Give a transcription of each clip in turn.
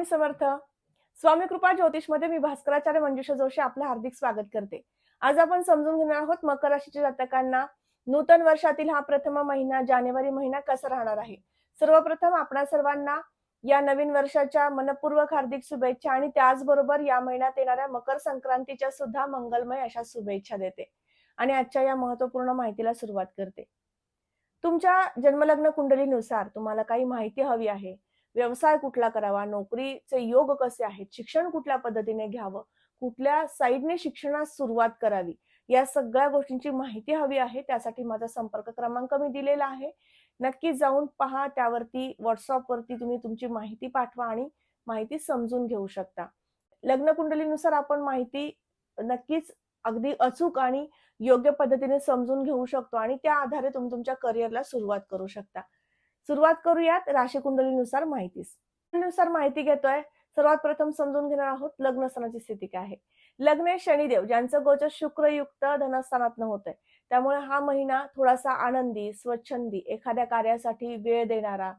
स्वामी समर्थ. स्वामी कृपा ज्योतिषमध्ये मी भास्कराचार्य मंजुषा जोशी आपलं हार्दिक स्वागत करते. आज आपण समजून घेणार आहोत मकर राशीच्या जातकांना नूतन वर्षातील हा प्रथम महिना जानेवारी महिना कसा राहणार आहे? सर्वप्रथम आपण सर्वांना या नवीन वर्षाच्या मनपूर्वक हार्दिक शुभेच्छा आणि त्याचबरोबर या महिन्यात येणाऱ्या मकर संक्रांतीच्या सुद्धा मंगलमय अशा शुभेच्छा देते आणि आजच्या या महत्त्वपूर्ण माहितीला सुरुवात करते. तुमच्या जन्मलग्न कुंडलीनुसार तुम्हाला काही माहिती हवी आहे. व्यवसाय कुठला करावा नोकरीचे योग कसे आहेत शिक्षण कुठल्या पद्धतीने घ्यावं कुठल्या साईडने शिक्षणास सुरुवात करावी या सगळ्या गोष्टींची माहिती हवी आहे त्यासाठी माझा संपर्क क्रमांक मी दिलेला आहे. नक्की जाऊन पहा त्यावरती व्हॉट्सअपवरती तुम्ही तुमची माहिती पाठवा आणि माहिती समजून घेऊ शकता. लग्न कुंडलीनुसार आपण माहिती नक्कीच अगदी अचूक आणि योग्य पद्धतीने समजून घेऊ शकतो आणि त्या आधारे तुम्ही तुमच्या करिअरला सुरुवात करू शकता. सुरुवात करूयात राशी कुंडलीनुसार माहितीस. नुसार माहिती घेतोय. सर्वात प्रथम समजून घेणार आहोत लग्न स्थानाची स्थिती काय आहे. लग्न शनिदेव ज्यांचं गोचर शुक्रयुक्त धनस्थानात होत आहे त्यामुळे हा महिना थोडासा आनंदी स्वच्छंदी एखाद्या कार्यासाठी वेळ देणारा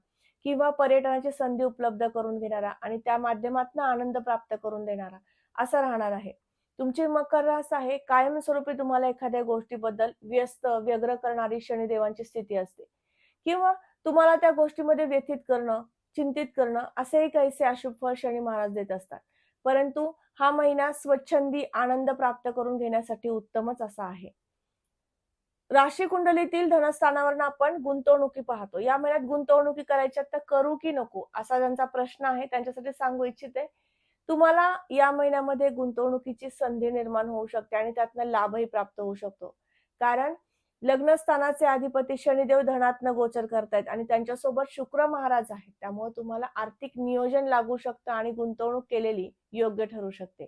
किंवा पर्यटनाची संधी उपलब्ध करून घेणारा आणि त्या माध्यमातून आनंद प्राप्त करून देणारा असा राहणार आहे. तुमची मकर रास आहे. कायमस्वरूपी तुम्हाला एखाद्या गोष्टीबद्दल व्यस्त व्यग्र करणारी शनिदेवांची स्थिती असते. किंवा तुम्हाला त्या गोष्टीमध्ये व्यथित करणं चिंतित करणं असेही काहीसे अशुभ फळ शनी महाराज देत असतात. परंतु हा महिना स्वच्छंदी आनंद प्राप्त करून घेण्यासाठी उत्तमच असा आहे. राशी कुंडलीतील धनस्थानावर आपण गुंतवणुकी पाहतो. या महिन्यात गुंतवणुकी करायच्या तर करू की नको असा ज्यांचा प्रश्न आहे त्यांच्यासाठी सांगू इच्छिते. तुम्हाला या महिन्यामध्ये गुंतवणुकीची संधी निर्माण होऊ शकते आणि त्यातनं लाभही प्राप्त होऊ शकतो. कारण लग्नस्थानाचे अधिपती शनिदेव धनात्न गोचर करतायत आणि त्यांच्यासोबत शुक्र महाराज आहेत. त्यामुळे तुम्हाला आर्थिक नियोजन लागू शकतं आणि गुंतवणूक केलेली योग्य ठरू शकते.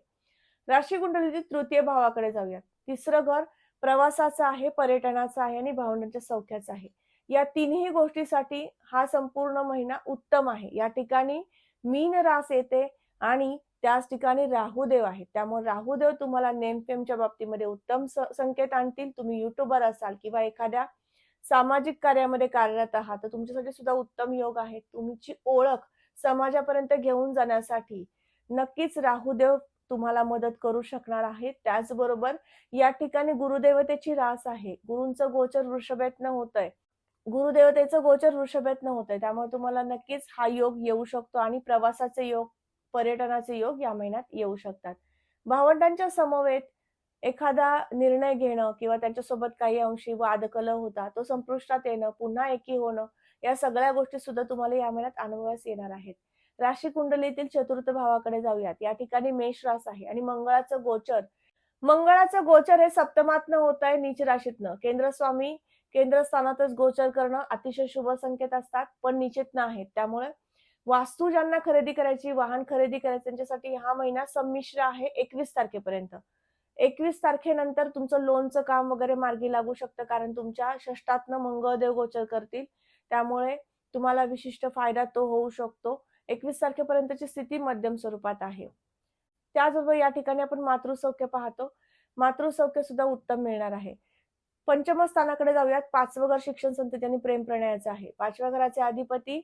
राशी कुंडलीतील तृतीय भावाकडे जाऊयात. तिसरं घर प्रवासाचं आहे पर्यटनाचं आहे आणि भावनांच्या सौख्याचं आहे. या तिन्ही गोष्टीसाठी हा संपूर्ण महिना उत्तम आहे. या ठिकाणी मीन रास येते आणि त्याच ठिकाणी राहुदेव आहेत. त्यामुळे राहुदेव तुम्हाला नेमफेमच्या बाबतीमध्ये उत्तम संकेत आणतील. तुम्ही युट्यूबर असाल किंवा एखाद्या सामाजिक कार्यामध्ये कार्यरत आहात तर तुमच्यासाठी सुद्धा उत्तम योग आहे. तुमची ओळख समाजापर्यंत घेऊन जाण्यासाठी नक्कीच राहुदेव तुम्हाला मदत करू शकणार आहे त्याचबरोबर या ठिकाणी गुरुदेवतेची रास आहे. गुरुंचं गोचर वृषभेतन होत आहे गुरुदेवतेचं गोचर वृषभेतन होत आहे त्यामुळे तुम्हाला नक्कीच हा योग येऊ शकतो आणि प्रवासाचे योग पर्यटनाचे योग या महिन्यात येऊ शकतात. भावंडांच्या समवेत एखादा निर्णय घेणं किंवा त्यांच्यासोबत काही अंशी वादकल होता तो संपुष्टात येणं पुन्हा एकी होणं या सगळ्या गोष्टी सुद्धा तुम्हाला या महिन्यात अनुभवास येणार आहेत. राशी कुंडलीतील चतुर्थ भावाकडे जाऊयात. या ठिकाणी मेष रास आहे आणि मंगळाचं गोचर मंगळाचं गोचर हे सप्तमातन होत आहे नीच राशीतनं. केंद्रस्वामी केंद्रस्थानातच गोचर करणं अतिशय शुभ संकेत असतात पण निश्चित आहेत. त्यामुळे वास्तू ज्यांना खरेदी करायची वाहन खरेदी करायचं त्यांच्यासाठी हा महिना संमिश्र आहे एकवीस तारखेपर्यंत. एकवीस तारखेनंतर तुमचं लोनचं काम वगैरे मार्गी लागू शकतं कारण तुमच्या षष्टातनं मंगळदेव गोचर करतील. त्यामुळे तुम्हाला विशिष्ट फायदा तो होऊ शकतो. एकवीस तारखेपर्यंतची स्थिती मध्यम स्वरूपात आहे. त्याचबरोबर या ठिकाणी आपण मातृसौख्य पाहतो. मातृसौख्य सुद्धा उत्तम मिळणार आहे. पंचम स्थानाकडे जाऊयात. पाचवं घर शिक्षण संतती आणि प्रेम प्रणयाचं आहे. पाचव्या घराचे अधिपती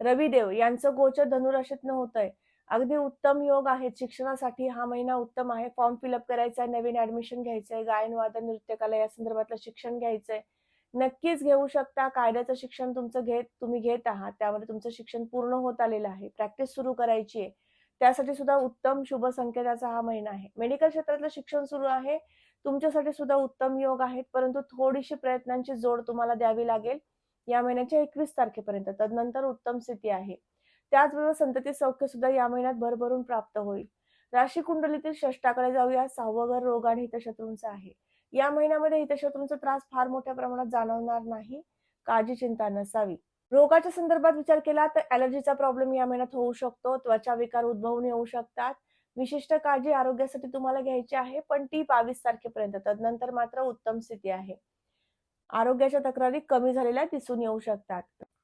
रविदेव यांचं गोचर धनुराशीतनं होत आहे अगदी उत्तम योग आहेत. शिक्षणासाठी हा महिना उत्तम आहे. फॉर्म फिलअप करायचा आहे नवीन ऍडमिशन घ्यायचं आहे गायन वादन नृत्यकला या संदर्भातलं शिक्षण घ्यायचंय. नक्कीच घेऊ शकता. कायद्याचं शिक्षण तुमचं घेत तुम्ही घेत आहात. त्यामध्ये तुमचं शिक्षण पूर्ण होत आलेलं आहे. प्रॅक्टिस सुरू करायची आहे. त्यासाठी सुद्धा उत्तम शुभ संकेताचा हा महिना आहे. मेडिकल क्षेत्रातलं शिक्षण सुरू आहे. तुमच्यासाठी सुद्धा उत्तम योग आहेत. परंतु थोडीशी प्रयत्नांची जोड तुम्हाला द्यावी लागेल. या महिन्याच्या एकवीस तारखेपर्यंत तदनंतर उत्तम स्थिती आहे. त्याचबरोबर संतती सौख्य सुद्धा या महिन्यात भरभरून प्राप्त होईल. राशी कुंडलीतील षष्टाकडे जाऊया. सहावं घर रोग आणि हितशत्रूंचा आहे. या महिन्यामध्ये हितशत्रूंचा त्रास फार मोठ्या प्रमाणात जाणवणार नाही. काळजी चिंता नसावी. रोगाच्या संदर्भात विचार केला तर ऍलर्जीचा प्रॉब्लेम या महिन्यात होऊ शकतो. त्वचा विकार उद्भवून येऊ शकतात. विशिष्ट काळजी आरोग्यासाठी तुम्हाला घ्यायची आहे पण ती बावीस तारखेपर्यंत तदनंतर मात्र उत्तम स्थिती आहे. आरोग्याच्या तक्रारी कमी झालेल्या दिसून येऊ शकतात.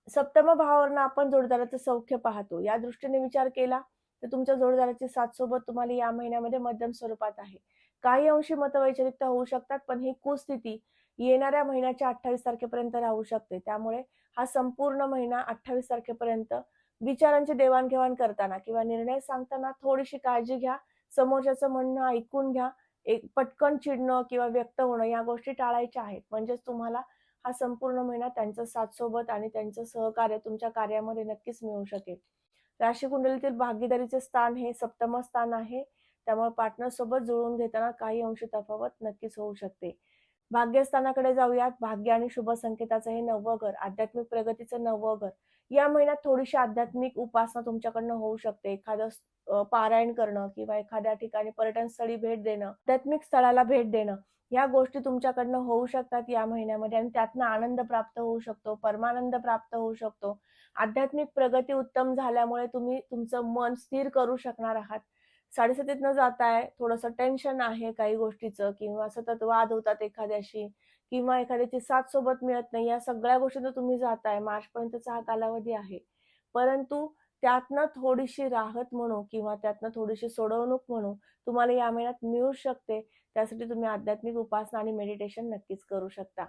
सप्तम भावावरनं आपण जोडदाराचं सौख्य पाहतो. या दृष्टीने विचार केला तर तुमच्या जोडदाराची साथ सोबत तुम्हाला या महिन्यामध्ये मध्यम स्वरूपात आहे. काही अंशी मतवैचारिकता होऊ शकतात पण ही कुस्थिती येणाऱ्या महिन्याच्या अठ्ठावीस तारखेपर्यंत राहू शकते. त्यामुळे हा संपूर्ण महिना अठ्ठावीस तारखेपर्यंत विचारांची देवाणघेवाण करताना किंवा निर्णय सांगताना थोडीशी काळजी घ्या. समोरच्याचं म्हणणं ऐकून घ्या. एक पटकन चिडणं किंवा व्यक्त होणं या गोष्टी टाळायच्या आहेत. म्हणजेच तुम्हाला हा संपूर्ण महिना त्यांचं साथ सोबत आणि त्यांचं सहकार्य तुमच्या कार्यामध्ये नक्कीच मिळू शकेल. राशी कुंडलीतील भागीदारीचे स्थान हे सप्तम स्थान आहे. त्यामुळे पार्टनर सोबत जुळवून घेताना काही अंश तफावत नक्कीच होऊ शकते. भाग्यस्थानाकडे जाऊयात. भाग्य आणि शुभ संकेताचं हे नववं घर आध्यात्मिक प्रगतीचं नववं घर. या महिन्यात थोडीशी आध्यात्मिक उपासना तुमच्याकडनं होऊ शकते. एखादं पारायण करणं किंवा एखाद्या ठिकाणी पर्यटन स्थळी भेट देणं आध्यात्मिक स्थळाला भेट देणं या गोष्टी तुमच्याकडनं होऊ शकतात या महिन्यामध्ये आणि त्यातनं आनंद प्राप्त होऊ शकतो परमानंद प्राप्त होऊ शकतो. आध्यात्मिक प्रगती उत्तम झाल्यामुळे तुम्ही तुमचं मन स्थिर करू शकणार आहात. साडेसातीत न जाताय थोडंसं टेन्शन आहे काही गोष्टीचं किंवा सतत वाद होतात एखाद्याशी किंवा एखाद्याची साथ सोबत मिळत नाही या सगळ्या गोष्टींना तुम्ही जाताय. मार्चपर्यंतचा हा कालावधी आहे. परंतु त्यातनं थोडीशी राहत म्हणू किंवा त्यातनं थोडीशी सोडवणूक म्हणू तुम्हाला या महिन्यात मिळू शकते. त्यासाठी तुम्ही आध्यात्मिक उपासना आणि मेडिटेशन नक्कीच करू शकता.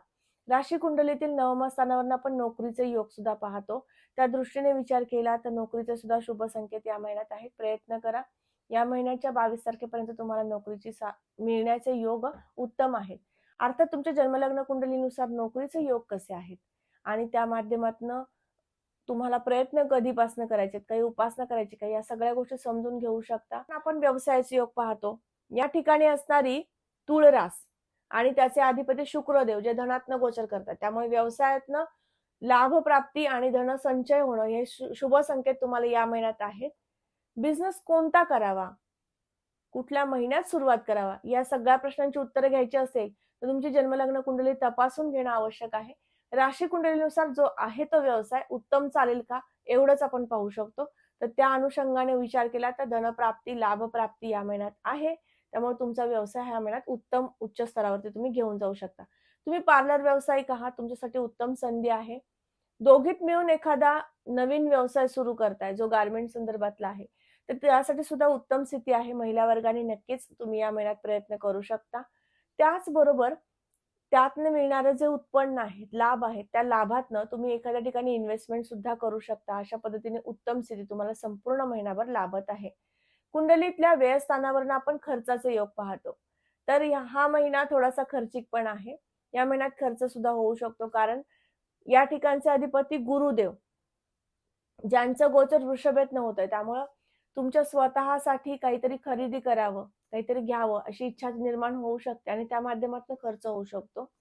राशी कुंडलीतील नवम स्थानावरून आपण नोकरीचे योग सुद्धा पाहतो. त्या दृष्टीने विचार केला तर नोकरीचे सुद्धा शुभ संकेत या महिन्यात आहेत. प्रयत्न करा. या महिन्याच्या बावीस तारखेपर्यंत तुम्हाला नोकरीची सा मिळण्याचे योग उत्तम आहेत. अर्थात तुमच्या जन्मलग्न कुंडलीनुसार नोकरीचे योग कसे आहेत? आणि त्या माध्यमातून तुम्हाला प्रयत्न कधीपासून करायचे काही उपासना करायची काही या सगळ्या गोष्टी समजून घेऊ शकता. आपण व्यवसायाचे योग पाहतो. या ठिकाणी असणारी तुळरास आणि त्याचे अधिपती शुक्रदेव जे धनात्न गोचर करतात. त्यामुळे व्यवसायातनं लाभ प्राप्ती आणि धन संचय होणं हे शु- शुभ संकेत तुम्हाला या महिन्यात आहेत. बिझनेस कोणता करावा? कुठल्या महिन्यात सुरुवात करावा? या सगळ्या प्रश्नांची उत्तरं घ्यायची असेल तर तुमची जन्मलग्न कुंडली तपासून घेणं आवश्यक आहे. राशी कुंडलीनुसार जो आहे तो व्यवसाय उत्तम चालेल का? एवढंच आपण पाहू शकतो. तर त्या अनुषंगाने विचार केला तर धनप्राप्ती लाभप्राप्ती या महिन्यात आहे. त्यामुळे तुमचा व्यवसाय ह्या महिन्यात उत्तम उच्च स्तरावरती तुम्ही घेऊन जाऊ शकता. तुम्ही पार्लर व्यावसायिक आहात तुमच्यासाठी उत्तम संधी आहे. दोघीत मिळून एखादा नवीन व्यवसाय सुरू करताय जो गारमेंट संदर्भातला आहे. तर त्यासाठी सुद्धा उत्तम स्थिती आहे. महिला वर्गाने नक्कीच तुम्ही या महिन्यात प्रयत्न करू शकता. त्याचबरोबर त्यातनं मिळणारं जे उत्पन्न आहे लाभ आहेत त्या लाभातनं तुम्ही एखाद्या ठिकाणी इन्व्हेस्टमेंट सुद्धा करू शकता. अशा पद्धतीने उत्तम स्थिती तुम्हाला संपूर्ण महिनाभर लाभत आहे. कुंडलीतल्या व्ययस्थानावरून आपण खर्चाचे योग पाहतो. तर हा महिना थोडासा खर्चिक पण आहे. या महिन्यात खर्च सुद्धा होऊ शकतो. कारण या ठिकाणचे अधिपती गुरुदेव ज्यांचं गोचर वृषभेत न होतंय त्यामुळं तुमच्या स्वतःसाठी काहीतरी खरेदी करावं काहीतरी घ्यावं अशी इच्छा निर्माण होऊ शकते आणि त्या माध्यमातून खर्च होऊ शकतो.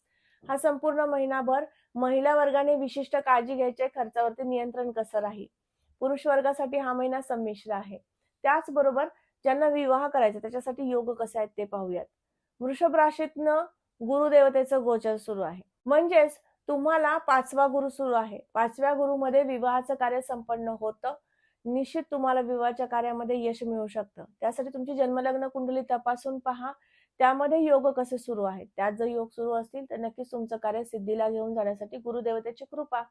हा संपूर्ण महिनाभर महिला वर्गाने विशिष्ट काळजी घ्यायचे खर्चावरती नियंत्रण कसं राहील? पुरुष वर्गासाठी हा महिना संमिश्र आहे. त्याचबरोबर ज्यांना विवाह करायचा त्याच्यासाठी योग कसे आहेत ते पाहूयात. वृषभ राशीतनं गुरुदेवतेचं गोचर सुरू आहे. म्हणजेच तुम्हाला पाचवा गुरु सुरू आहे. पाचव्या गुरुमध्ये विवाहाचं कार्य संपन्न होतं. निश्चित तुम्हाला विवाहाच्या कार्यामध्ये यश मिळू शकतं. त्यासाठी तुमची जन्मलग्न कुंडली तपासून पहा. त्यामध्ये योग कसे सुरू आहेत? त्यात जर योग सुरू असतील तर नक्कीच तुमचं कार्य सिद्धीला घेऊन जाण्यासाठी गुरुदेवतेची कृपा.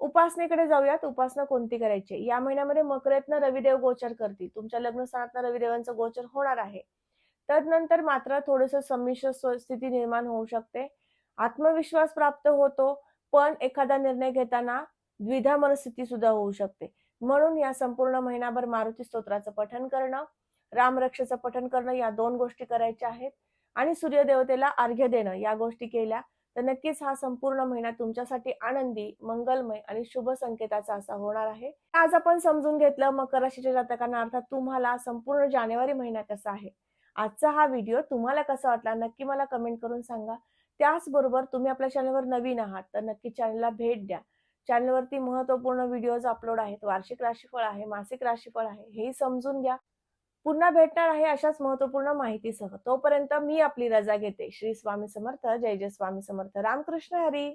उपासनेकडे जाऊयात. उपासना कोणती करायची? या महिन्यामध्ये मकरेतनं रविदेव गोचर करतील. तुमच्या लग्न स्थानातनं रविदेवांचं गोचर होणार आहे. तदनंतर मात्र थोडस संमिश्र स्थिती निर्माण होऊ शकते. आत्मविश्वास प्राप्त होतो पण एखादा निर्णय घेताना द्विधा मनस्थिती सुद्धा होऊ शकते. म्हणून या संपूर्ण महिनाभर मारुती स्तोत्राचं पठन करणं रामरक्षेचं पठन करणं या दोन गोष्टी करायच्या आहेत. आणि सूर्यदेवतेला अर्घ्य देणं या गोष्टी केल्या तर नक्कीच हा संपूर्ण महिना तुमच्यासाठी आनंदी मंगलमय आणि शुभ संकेताचा असा होणार आहे. आज आपण समजून घेतलं मकर राशीच्या जातकांना अर्थात तुम्हाला संपूर्ण जानेवारी महिना कसा आहे. आजचा हा व्हिडिओ तुम्हाला कसा वाटला नक्की मला कमेंट करून सांगा. त्याचबरोबर तुम्ही आपल्या चॅनलवर नवीन आहात तर नक्की चॅनलला भेट द्या. चॅनलवरती महत्त्वपूर्ण व्हिडिओज अपलोड आहेत. वार्षिक राशीफळ आहे मासिक राशीफळ आहे हेही समजून घ्या. पुन्हा भेटणार आहे अशाच महत्त्वपूर्ण माहितीसह. तोपर्यंत मी आपली रजा घेते. श्री स्वामी समर्थ. जय जय स्वामी समर्थ. रामकृष्ण हरी.